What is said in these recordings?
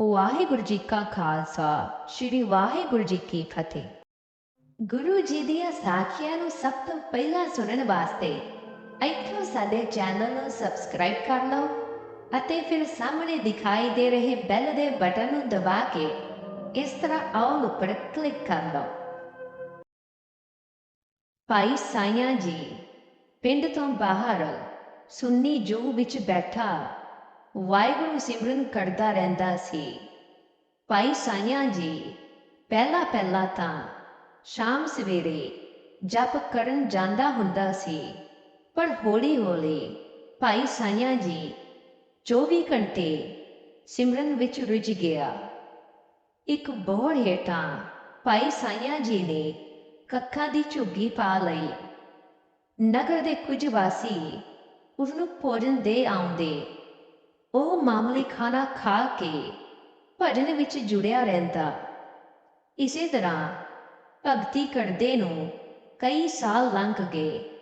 ਵਾਹਿਗੁਰੂ ਜੀ ਕਾ ਖਾਲਸਾ, ਸ੍ਰੀ ਵਾਹਿਗੁਰੂ ਜੀ ਕੀ ਫਤਿਹ। ਗੁਰੂ ਜੀ ਦੀਆਂ ਸਾਖੀਆਂ ਨੂੰ ਸਭ ਤੋਂ ਪਹਿਲਾਂ ਸੁਣਨ ਵਾਸਤੇ ਇੱਥੋਂ ਸਾਡੇ ਚੈਨਲ ਨੂੰ ਸਬਸਕ੍ਰਾਈਬ ਕਰ ਲਓ ਅਤੇ ਫਿਰ ਸਾਹਮਣੇ ਦਿਖਾਈ ਦੇ ਰਹੇ ਬੈਲ ਦੇ ਬਟਨ ਨੂੰ ਦਬਾ ਕੇ ਇਸ ਤਰ੍ਹਾਂ ਆਲ ਉੱਪਰ ਕਲਿੱਕ ਕਰ ਲਓ। ਭਾਈ ਸਾਈਆਂ ਜੀ, ਪਿੰਡ ਤੋਂ ਬਾਹਰ, ਸੁੰਨੀ ਜੂ ਵਿੱਚ ਬੈਠਾ ਵਾਹਿਗੁਰੂ ਸਿਮਰਨ ਕਰਦਾ ਰਹਿੰਦਾ ਸੀ। ਭਾਈ ਸਾਈਆਂ ਜੀ, ਪਹਿਲਾ ਪਹਿਲਾ ਤਾਂ ਸ਼ਾਮ ਸਵੇਰੇ ਜਪ ਕਰਨ ਜਾਂਦਾ ਹੁੰਦਾ ਸੀ, ਪਰ ਹੌਲੀ ਹੌਲੀ ਭਾਈ ਸਾਈਆਂ ਜੀ 24 ਘੰਟੇ ਸਿਮਰਨ ਵਿੱਚ ਰੁੱਝ ਗਿਆ। ਇੱਕ ਬੋੜ ਹੇਠਾਂ ਭਾਈ ਸਾਈਆਂ ਜੀ ਨੇ ਕੱਖਾਂ ਦੀ ਝੁੱਗੀ ਪਾ ਲਈ। ਨਗਰ ਦੇ ਕੁਝ ਵਾਸੀ ਉਸ ਨੂੰ ਭੋਜਨ ਦੇ ਆਉਂਦੇ ਉਹ ਮਾਮੂਲੀ ਖਾਣਾ ਖਾ ਕੇ ਭਜਨ ਵਿੱਚ ਜੁੜਿਆ ਰਹਿੰਦਾ। ਇਸੇ ਤਰ੍ਹਾਂ ਭਗਤੀ ਕਰਦੇ ਨੂੰ ਕਈ ਸਾਲ ਲੰਘ ਗਏ।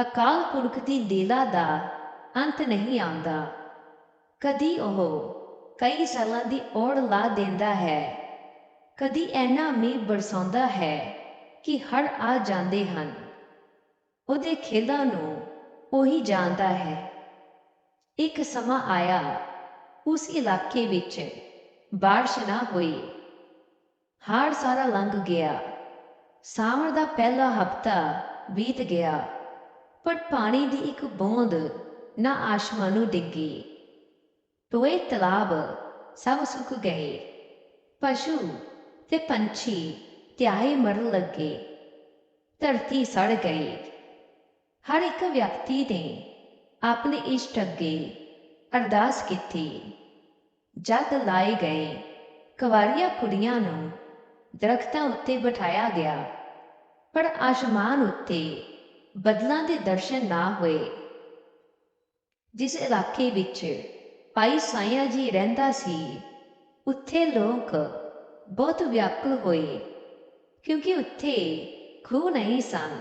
ਅਕਾਲ ਪੁਰਖ ਦੀ ਲੀਲਾ ਦਾ ਅੰਤ ਨਹੀਂ ਆਉਂਦਾ। ਕਦੀ ਉਹ ਕਈ ਸਾਲਾਂ ਦੀ ਔੜ ਲਾ ਦਿੰਦਾ ਹੈ। ਕਦੀ ਐਨਾ ਮੀਂਹ ਬਰਸਾਉਂਦਾ ਹੈ ਕਿ ਹੜ ਆ ਜਾਂਦੇ ਹਨ। ਉਹਦੇ ਖੇਲਾਂ ਨੂੰ ਉਹੀ ਜਾਣਦਾ ਹੈ। ਇੱਕ ਸਮਾਂ ਆਇਆ, ਉਸ ਇਲਾਕੇ ਵਿੱਚ ਬਾਰਿਸ਼ ਨਾ ਹੋਈ। ਹਾੜ ਸਾਰਾ ਲੰਘ ਗਿਆ। ਸਾਵਣ ਦਾ ਪਹਿਲਾ ਹਫਤਾ ਬੀਤ ਗਿਆ, ਪਰ ਪਾਣੀ ਦੀ ਇੱਕ ਬੂੰਦ ਨਾ ਆਸਮਾਨ ਨੂੰ ਡਿੱਗੀ। ਟੋਏ ਤਲਾਬ ਸਭ ਸੁੱਕ ਗਏ। ਪਸ਼ੂ ਤੇ ਪੰਛੀ ਤਿਆਹੇ ਮਰਨ ਲੱਗੇ। ਧਰਤੀ ਸੜ ਗਈ। ਹਰ ਇੱਕ ਵਿਅਕਤੀ ਨੇ ਆਪਣੇ ਇਸ਼ਟ ਅੱਗੇ ਅਰਦਾਸ ਕੀਤੀ। ਜਦ ਲਾਏ ਗਏ ਕਵਾਰੀਆਂ ਕੁੜੀਆਂ ਨੂੰ ਦਰਖਤਾਂ ਉੱਤੇ ਬਿਠਾਇਆ ਗਿਆ, ਪਰ ਆਸਮਾਨ ਉੱਤੇ ਬਦਲਾਂ ਦੇ ਦਰਸ਼ਨ ਨਾ ਹੋਏ। ਜਿਸ ਇਲਾਕੇ ਵਿੱਚ ਭਾਈ ਸਾਈਆਂ ਜੀ ਰਹਿੰਦਾ ਸੀ, ਉੱਥੇ ਲੋਕ ਬਹੁਤ ਵਿਆਕੁਲ ਹੋਏ, ਕਿਉਂਕਿ ਉੱਥੇ ਖੂਹ ਨਹੀਂ ਸਨ।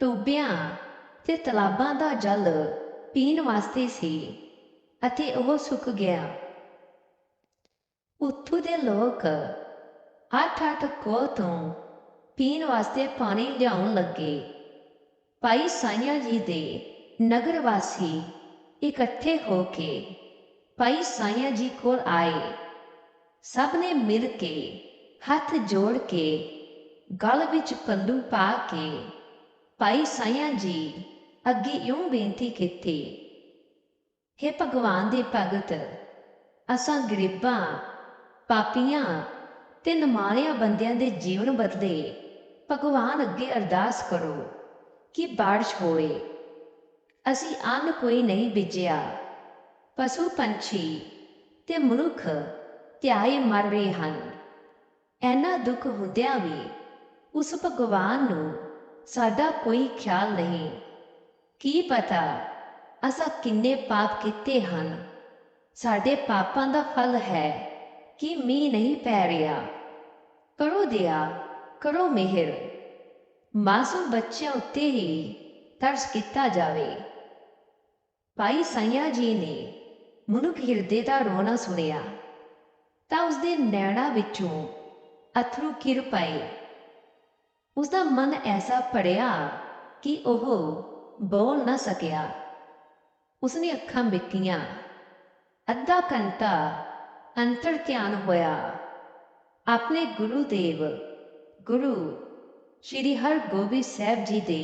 ਟੋਬਿਆਂ ਤੇ ਤਲਾਬਾਂ ਦਾ ਜਲ ਪੀਣ ਵਾਸਤੇ ਸੀ ਅਤੇ ਉਹ ਸੁੱਕ ਗਿਆ। ਉੱਥੋਂ ਦੇ ਲੋਕ ਅੱਠ ਅੱਠ ਕੋਹ ਤੋਂ ਪੀਣ ਵਾਸਤੇ ਪਾਣੀ ਲਿਆਉਣ ਲੱਗੇ। ਭਾਈ ਸਾਈਆਂ ਜੀ ਦੇ ਨਗਰ ਵਾਸੀ ਇਕੱਠੇ ਹੋ ਕੇ ਭਾਈ ਸਾਈਆਂ ਜੀ ਕੋਲ ਆਏ। ਸਭ ਨੇ ਮਿਲ ਕੇ ਹੱਥ ਜੋੜ ਕੇ ਗਲ ਵਿੱਚ ਪੱਲੂ ਪਾ ਕੇ ਭਾਈ ਸਾਈਆਂ ਜੀ, ਅੱਗੇ ਇਉਂ ਬੇਨਤੀ ਕੀਤੀ हे ਭਗਵਾਨ ਦੇ ਭਗਤ, ਅਸਾਂ ਗਰੀਬਾਂ, ਪਾਪੀਆਂ ਤੇ ਨਮਾਰਿਆਂ ਬੰਦਿਆਂ ਦੇ ਜੀਵਨ ਬਦਲੇ ਭਗਵਾਨ ਅੱਗੇ ਅਰਦਾਸ ਕਰੋ ਕਿ ਬਾਰਿਸ਼ ਹੋਵੇ। ਅਸੀਂ ਅੰਨ ਕੋਈ ਨਹੀਂ ਬੀਜਿਆ, ਪਸ਼ੂ ਪੰਛੀ ਤੇ ਮਨੁੱਖ ਧਿਆਏ ਮਰ ਰਹੇ ਹਨ। ਐਨਾ ਦੁੱਖ ਹੁੰਦਿਆਂ ਵੀ ਉਸ ਭਗਵਾਨ ਨੂੰ ਸਾਡਾ ਕੋਈ ਖਿਆਲ ਨਹੀਂ। ਕੀ ਪਤਾ ਅਸਾਂ ਕਿੰਨੇ ਪਾਪ ਕੀਤੇ ਹਨ। ਸਾਡੇ ਪਾਪਾਂ ਦਾ ਫਲ ਹੈ ਕਿ ਮੀਂਹ ਨਹੀਂ ਪੈ ਰਿਹਾ। ਕਰੋ ਦਿਆ ਕਰੋ ਮਿਹਰ। ਮਾਸੂਮ ਬੱਚਿਆਂ ਉੱਤੇ ਹੀ ਤਰਸ ਕੀਤਾ ਜਾਵੇ। ਭਾਈ ਸਾਈਆਂ ਜੀ ਨੇ ਮਨੁੱਖ ਹਿਰਦੇ ਦਾ ਰੋਣਾ ਸੁਣਿਆ ਤਾਂ ਉਸਦੇ ਨੈਣਾ ਵਿੱਚੋਂ ਅਥਰੂ ਕਿਰ ਪਏ। ਉਸਦਾ ਮਨ ਐਸਾ ਭਰਿਆ ਕਿ ਉਹ ਬੋਲ ਨਾ ਸਕਿਆ। ਉਸਨੇ ਅੱਖਾਂ ਮਿੱਟੀਆਂ ਅੱਧਾ ਘੰਟਾ ਅੰਤਰ ਧਿਆਨ ਹੋਇਆ। ਆਪਣੇ ਗੁਰੂ ਦੇਵ ਗੁਰੂ ਸ਼੍ਰੀ ਹਰਗੋਬਿੰਦ ਸਾਹਿਬ ਜੀ ਦੇ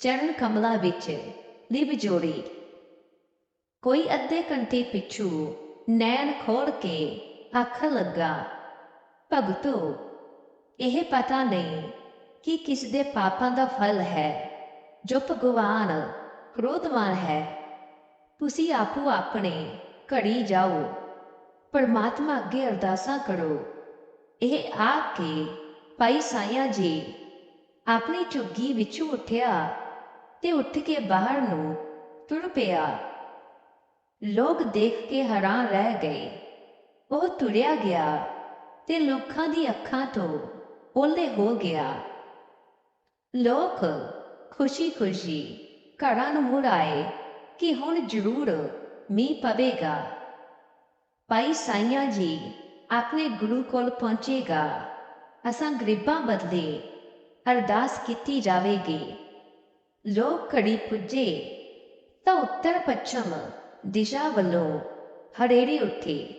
ਚਰਨ ਕਮਲਾਂ ਵਿੱਚ ਲਿਵ ਜੋੜੀ। ਕੋਈ ਅੱਧੇ ਘੰਟੇ ਪਿੱਛੂ ਨੈਣ ਖੋਲ ਕੇ ਅੱਖ ਲੱਗਾ, ਭਗਤੋ, ਇਹ ਪਤਾ ਨਹੀਂ ਕਿ ਕਿਸ ਦੇ ਪਾਪਾਂ ਦਾ ਫਲ ਹੈ, ਜੋ ਭਗਵਾਨ ਕ੍ਰੋਧਵਾਨ ਹੈ। ਤੁਸੀਂ ਆਪੋ ਆਪਣੇ ਘੜੀ ਜਾਓ, ਪਰਮਾਤਮਾ ਅੱਗੇ ਅਰਦਾਸਾਂ ਕਰੋ। ਇਹ ਆ ਕੇ ਭਾਈ ਸਾਈਆਂ ਜੀ ਆਪਣੀ ਝੁੱਗੀ ਵਿੱਚੋਂ ਉੱਠਿਆ ਤੇ ਉੱਠ ਕੇ ਬਾਹਰ ਨੂੰ ਤੁਰ ਪਿਆ। ਲੋਕ ਦੇਖ ਕੇ ਹੈਰਾਨ ਰਹਿ ਗਏ। ਉਹ ਤੁਰਿਆ ਗਿਆ ਤੇ ਲੋਕਾਂ ਦੀ ਅੱਖਾਂ ਤੋਂ ਓਲੇ ਹੋ ਗਿਆ। ਲੋਕ ਖੁਸ਼ੀ-ਖੁਸ਼ੀ ਘਰਾਂ ਨੂੰ ਮੁੜ ਆਏ ਕਿ ਹੁਣ ਜ਼ਰੂਰ ਮੀਂਹ ਪਵੇਗਾ। ਭਾਈ ਸਾਈਆਂ ਜੀ ਆਪਣੇ ਗੁਰੂ ਕੋਲ ਪਹੁੰਚੇਗਾ। ਅਸਾਂ ਗਰੀਬਾਂ ਬਦਲੇ ਅਰਦਾਸ ਕੀਤੀ ਜਾਵੇਗੀ। ਲੋਕ ਘੜੀ ਪੁੱਜੇ ਤਾਂ ਉੱਤਰ ਪੱਛਮ ਦਿਸ਼ਾ ਵੱਲੋਂ ਹਰੇਰੀ ਉੱਠੀ।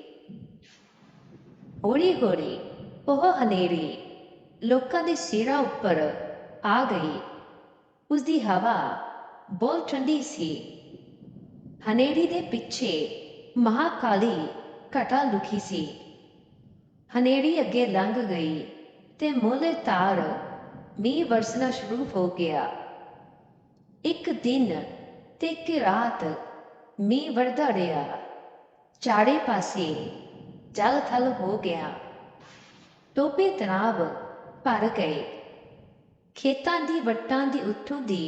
ਹੌਲੀ ਹੌਲੀ ਉਹ ਹਨੇਰੀ ਲੋਕਾਂ ਦੇ ਸਿਰਾਂ ਉੱਪਰ ਆ ਗਈ। ਉਸ ਦੀ ਹਵਾ ਬਹੁਤ ਠੰਡੀ ਸੀ। ਹਨੇਰੀ ਦੇ ਪਿੱਛੇ ਮਹਾਕਾਲੀ ਘਟਾ ਲੁਕੀ ਸੀ। ਹਨੇਰੀ ਅੱਗੇ ਲੰਘ ਗਈ ਤੇ ਮੋਲੇ ਤਾਰ ਮੀਂਹ ਵਰਸਣਾ ਸ਼ੁਰੂ ਹੋ ਗਿਆ। ਇੱਕ ਦਿਨ ਤੇ ਇੱਕ ਰਾਤ ਮੀਂਹ ਵਰਦਾ ਰਿਹਾ। ਚਾਰੇ ਪਾਸੇ ਜਲ ਥਲ ਹੋ ਗਿਆ। ਟੋਪੇ ਤਨਾਬ ਭਰ ਗਏ। ਖੇਤਾਂ ਦੀ ਵੱਟਾਂ ਦੀ ਉੱਥੋਂ ਦੀ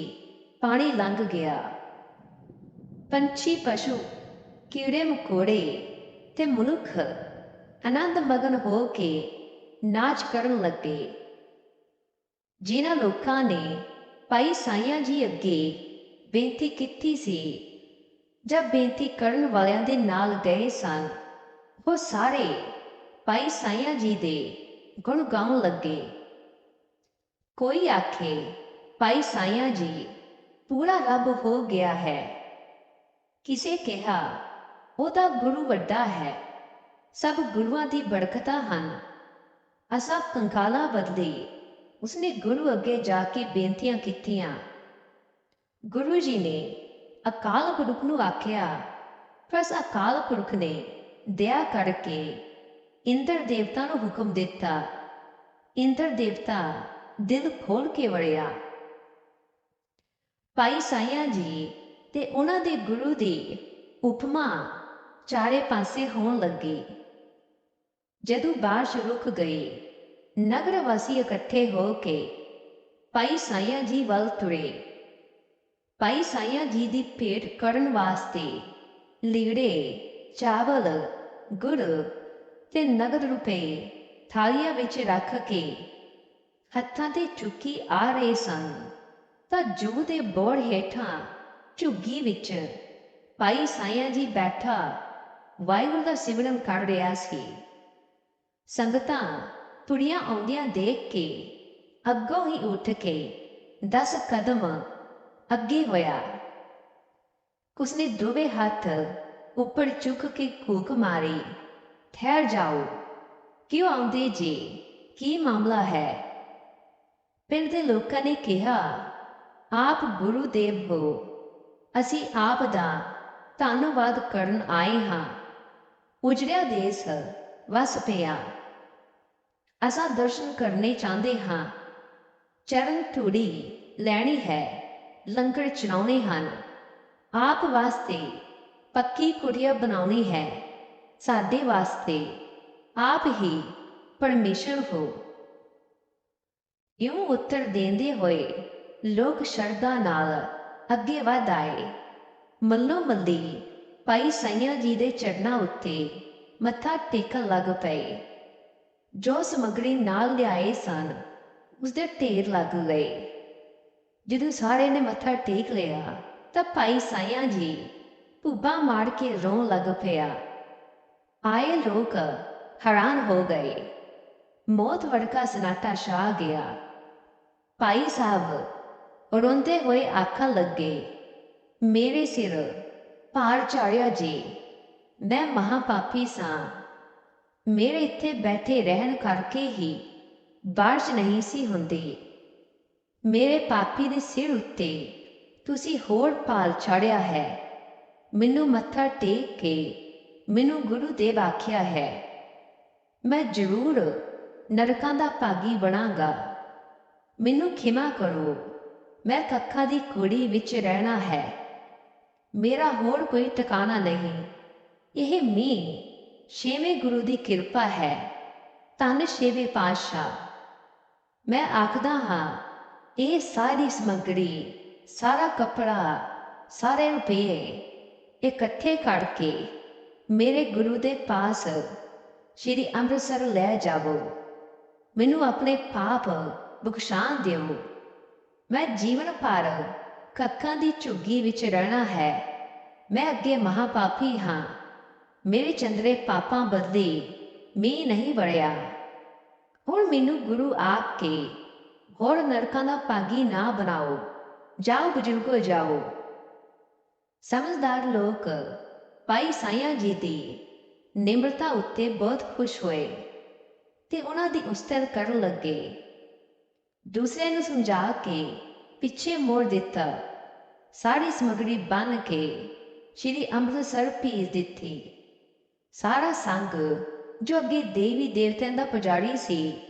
ਪਾਣੀ ਲੰਘ ਗਿਆ। ਪੰਛੀ ਪਸ਼ੂ, ਕੀੜੇ ਮਕੌੜੇ ਤੇ ਮਨੁੱਖ ਆਨੰਦ ਮਗਨ ਹੋ ਕੇ ਨਾਚ ਕਰਨ ਲੱਗੇ। ਜਿਨ੍ਹਾਂ ਲੋਕਾਂ ਨੇ ਭਾਈ ਸਾਈਆਂ ਜੀ ਅੱਗੇ ਬੇਨਤੀ ਕੀਤੀ ਸੀ ਜਦ ਬੇਨਤੀ ਕਰਨ ਵਾਲਿਆਂ ਦੇ ਨਾਲ ਗਏ ਸਨ, ਉਹ ਸਾਰੇ ਭਾਈ ਸਾਈਆਂ ਜੀ ਦੇ ਗੁਣ ਗਾਉਣ ਲੱਗੇ। ਕੋਈ ਆਖੇ, ਭਾਈ ਸਾਈਆਂ ਜੀ ਪੂਰਾ ਰੱਬ ਹੋ ਗਿਆ ਹੈ। ਕਿਸੇ ਕਿਹਾ ਉਹਦਾ ਗੁਰੂ ਵੱਡਾ ਹੈ। ਸਭ ਗੁਰੂਆਂ ਦੀ ਬੜਕਤਾ ਹਨ। ਅਸਾਂ ਕੰਕਾਲਾ ਬਦਲੇ ਉਸਨੇ ਗੁਰੂ ਅੱਗੇ ਜਾ ਕੇ ਬੇਨਤੀਆਂ ਕੀਤੀਆਂ। ਗੁਰੂ ਜੀ ਨੇ ਅਕਾਲ ਪੁਰਖ ਨੂੰ ਆਖਿਆ ਬਸ ਅਕਾਲ ਪੁਰਖ ਨੇ ਦਇਆ ਕਰਕੇ ਇੰਦਰ ਦੇਵਤਾ ਨੂੰ ਹੁਕਮ ਦਿੱਤਾ। ਇੰਦਰ ਦੇਵਤਾ ਦਿਲ ਖੋਲ ਕੇ ਵੜਿਆ। ਭਾਈ ਸਾਈਆਂ ਜੀ ਤੇ ਉਹਨਾਂ ਦੇ ਗੁਰੂ ਦੀ ਉਪਮਾ ਚਾਰੇ ਪਾਸੇ ਹੋਣ ਲੱਗੀ। ਜਦੋਂ ਬਾਰਿਸ਼ ਰੁਕ ਗਈ, ਨਗਰ ਵਾਸੀ ਇਕੱਠੇ ਹੋ ਕੇ ਭਾਈ ਸਾਈਆਂ ਜੀ ਵੱਲ ਤੁਰੇ। ਭਾਈ ਸਾਈਆਂ ਜੀ ਦੀ ਭੇਟ ਕਰਨ ਵਾਸਤੇ ਲੀੜੇ, ਚਾਵਲ, ਗੁੜ ਤੇ ਨਗਦ ਰੁਪਏ ਥਾਲੀਆਂ ਵਿੱਚ ਰੱਖ ਕੇ ਹੱਥਾਂ ਤੇ ਚੁੱਕੀ ਆ ਰਹੇ ਸਨ। ਤਾਂ ਜੂ ਦੇ ਬੋੜ ਹੇਠਾਂ ਝੁੱਗੀ ਵਿੱਚ ਭਾਈ ਸਾਈਆਂ ਜੀ ਬੈਠਾ ਵਾਹਿਗੁਰੂ ਦਾ ਸਿਮਰਨ ਕਰ ਰਿਹਾ ਸੀ। ਸੰਗਤਾਂ ਤੁੜੀਆਂ ਆਉਂਦੀਆਂ ਦੇਖ ਕੇ ਅੱਗੋਂ ਹੀ ਉੱਠ ਕੇ ਦਸ ਕਦਮ ਅੱਗੇ ਹੋਇਆ। ਉਸਨੇ ਦੋਵੇਂ ਹੱਥ ਉੱਪਰ ਚੁੱਕ ਕੇ ਕੂਕ ਮਾਰੀ, ਠਹਿਰ ਜਾਓ। ਕਿਉਂ ਆਉਂਦੇ ਜੀ? ਕੀ ਮਾਮਲਾ ਹੈ? ਪਿੰਡ ਦੇ ਲੋਕਾਂ ਨੇ ਕਿਹਾ, ਆਪ ਗੁਰੂ ਦੇਵ ਹੋ। ਅਸੀਂ ਆਪ ਦਾ ਧੰਨਵਾਦ ਕਰਨ ਆਏ ਹਾਂ। ਉਜੜਿਆ ਦੇਸ ਵਸ ਪਿਆ। ਅਸਾਂ ਦਰਸ਼ਨ ਕਰਨੇ ਚਾਹੁੰਦੇ ਹਾਂ। ਚਰਨ ਧੂੜੀ ਲੈਣੀ ਹੈ। ਲੰਗਰ ਚਲਾਉਣੇ ਹਨ। ਆਪ ਵਾਸਤੇ ਪੱਕੀ ਕੁਟੀਆ ਬਣਾਉਣੀ ਹੈ। ਸਾਡੇ ਵਾਸਤੇ ਆਪ ਹੀ ਪਰਮੇਸ਼ਰ ਹੋ। ਇਉਂ ਉੱਤਰ ਦੇਂਦੇ ਹੋਏ ਲੋਕ ਸ਼ਰਧਾ ਨਾਲ ਅੱਗੇ ਵਧ ਆਏ। ਮੱਲੋ ਮੱਲੀ ਭਾਈ ਸਈਆਂ ਜੀ ਦੇ ਚਰਨਾਂ ਉੱਤੇ ਮੱਥਾ ਟੇਕਣ ਲੱਗ ਪਏ। ਜੋ ਸਮਗਰੀ ਨਾਲ ਲਿਆਏ ਸਨ, ਉਸਦੇ ਢੇਰ ਲੱਗ ਗਏ। ਜਦੋਂ ਸਾਰੇ ਨੇ ਮੱਥਾ ਟੇਕ ਲਿਆ, ਤਾਂ ਭਾਈ ਸਾਈਆਂ ਜੀ ਭੁੱਬਾ ਮਾਰ ਕੇ ਰੋਣ ਲੱਗ ਪਿਆ। ਆਏ ਲੋਕ ਹੈਰਾਨ ਹੋ ਗਏ। ਮੌਤ ਵਰਗਾ ਸਨਾਟਾ ਛਾ ਗਿਆ। ਭਾਈ ਸਾਹਿਬ, ਰੋਂਦੇ ਹੋਏ ਆਖਣ ਲੱਗੇ, ਮੇਰੇ ਸਿਰ ਭਾਰ ਚਾੜਿਆ ਜੀ, ਮੈਂ ਮਹਾਪਾਪੀ ਸਾਂ। ਮੇਰੇ ਇੱਥੇ ਬੈਠੇ ਰਹਿਣ ਕਰਕੇ ਹੀ ਬਾਰਿਸ਼ ਨਹੀਂ ਸੀ ਹੁੰਦੀ। ਮੇਰੇ ਪਾਪੀ ਦੇ ਸਿਰ ਉੱਤੇ ਤੁਸੀਂ ਹੋਰ ਪਾਲ ਛੜਿਆ ਹੈ। ਮੈਨੂੰ ਮੱਥਾ ਟੇਕ ਕੇ ਮੈਨੂੰ ਗੁਰੂ ਦੇਵ ਆਖਿਆ ਹੈ, ਮੈਂ ਜ਼ਰੂਰ ਨਰਕਾਂ ਦਾ ਭਾਗੀ ਬਣਾਂਗਾ। ਮੈਨੂੰ ਖਿਮਾ ਕਰੋ। ਮੈਂ ਕੱਖਾਂ ਦੀ ਕੁੜੀ ਵਿੱਚ ਰਹਿਣਾ ਹੈ। ਮੇਰਾ ਹੋਰ ਕੋਈ ਟਿਕਾਣਾ ਨਹੀਂ। ਇਹ ਮੀਂਹ ਛੇਵੇਂ ਗੁਰੂ ਦੀ ਕਿਰਪਾ ਹੈ। ਤਨ ਛੇਵੇਂ ਪਾਤਸ਼ਾਹ। ਮੈਂ ਆਖਦਾ ਹਾਂ, ਇਹ ਸਾਰੀ ਸਮੱਗਰੀ, ਸਾਰਾ ਕਪੜਾ, ਸਾਰੇ ਰੁਪਏ ਇਕੱਠੇ ਕਰਕੇ ਮੇਰੇ ਗੁਰੂ ਦੇ ਪਾਸ ਸ਼੍ਰੀ ਅੰਮ੍ਰਿਤਸਰ ਲੈ ਜਾਵੋ। ਮੈਨੂੰ ਆਪਣੇ ਪਾਪ ਬਖਸ਼ਾਂ ਦਿਓ ਮੈਂ ਜੀਵਨ ਭਰ ਕੱਖਾਂ ਦੀ ਝੁੱਗੀ ਵਿੱਚ ਰਹਿਣਾ ਹੈ। ਮੈਂ ਅੱਗੇ ਮਹਾਪਾਪੀ ਹਾਂ। ਮੇਰੇ ਚੰਦਰੇ ਪਾਪਾਂ ਬਦਲੇ ਮੀਂਹ ਨਹੀਂ ਵੜਿਆ। ਹੁਣ ਮੈਨੂੰ ਗੁਰੂ ਆਖ ਕੇ ਹੋਰ ਨਰਕਾਂ ਦਾ ਭਾਗੀ ਨਾ ਬਣਾਓ। ਜਾਓ ਬਜ਼ੁਰਗੋ, ਜਾਓ। ਸਮਝਦਾਰ ਲੋਕ, ਭਾਈ ਸਾਈਆਂ ਜੀ ਦੀ ਨਿਮਰਤਾ ਉੱਤੇ ਬਹੁਤ ਖੁਸ਼ ਹੋਏ ਤੇ ਉਹਨਾਂ ਦੀ ਉਸਤਤ ਕਰਨ ਲੱਗੇ। ਦੂਸਰੇ ਨੂੰ ਸਮਝਾ ਕੇ ਪਿੱਛੇ ਮੋੜ ਦਿੱਤਾ। ਸਾਰੀ ਸਮਗਰੀ ਬਣ ਕੇ ਸ਼੍ਰੀ ਅੰਮ੍ਰਿਤਸਰ ਭੇਜ ਦਿੱਤੀ। ਸਾਰਾ ਸੰਗ, ਜੋ ਅੱਗੇ ਦੇਵੀ ਦੇਵਤਿਆਂ ਦਾ ਪੁਜਾਰੀ ਸੀ,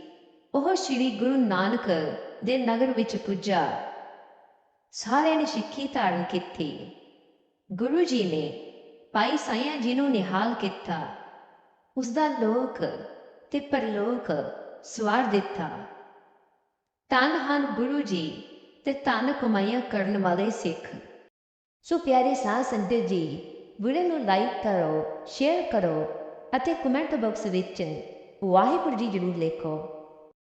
ਉਹ ਸ਼੍ਰੀ ਗੁਰੂ ਨਾਨਕ ਦੇ ਨਗਰ ਵਿੱਚ ਪੁੱਜਾ। ਸਾਰਿਆਂ ਨੇ ਸਿੱਖੀ ਧਾਰਨ ਕੀਤੀ। ਗੁਰੂ ਜੀ ਨੇ ਭਾਈ ਸਾਈਆਂ ਜੀ ਨੂੰ ਨਿਹਾਲ ਕੀਤਾ। ਉਸ ਦਾ ਲੋਕ ਤੇ ਪਰਲੋਕ ਸਵਾਰ ਦਿੱਤਾ। ਧੰਨ ਹਨ ਗੁਰੂ ਜੀ ਤੇ ਧੰਨ ਕਮਾਈਆਂ ਕਰਨ ਵਾਲੇ ਸਿੱਖ। ਸੋ ਪਿਆਰੇ ਸਾਧ ਸੰਗਤ ਜੀ ਵੀਡੀਓ ਨੂੰ ਲਾਈਕ ਕਰੋ ਸ਼ੇਅਰ ਕਰੋ ਅਤੇ ਕਮੈਂਟ ਬਾਕਸ ਵਿੱਚ ਵਾਹਿਗੁਰੂ ਜੀ ਜ਼ਰੂਰ ਲਿਖੋ।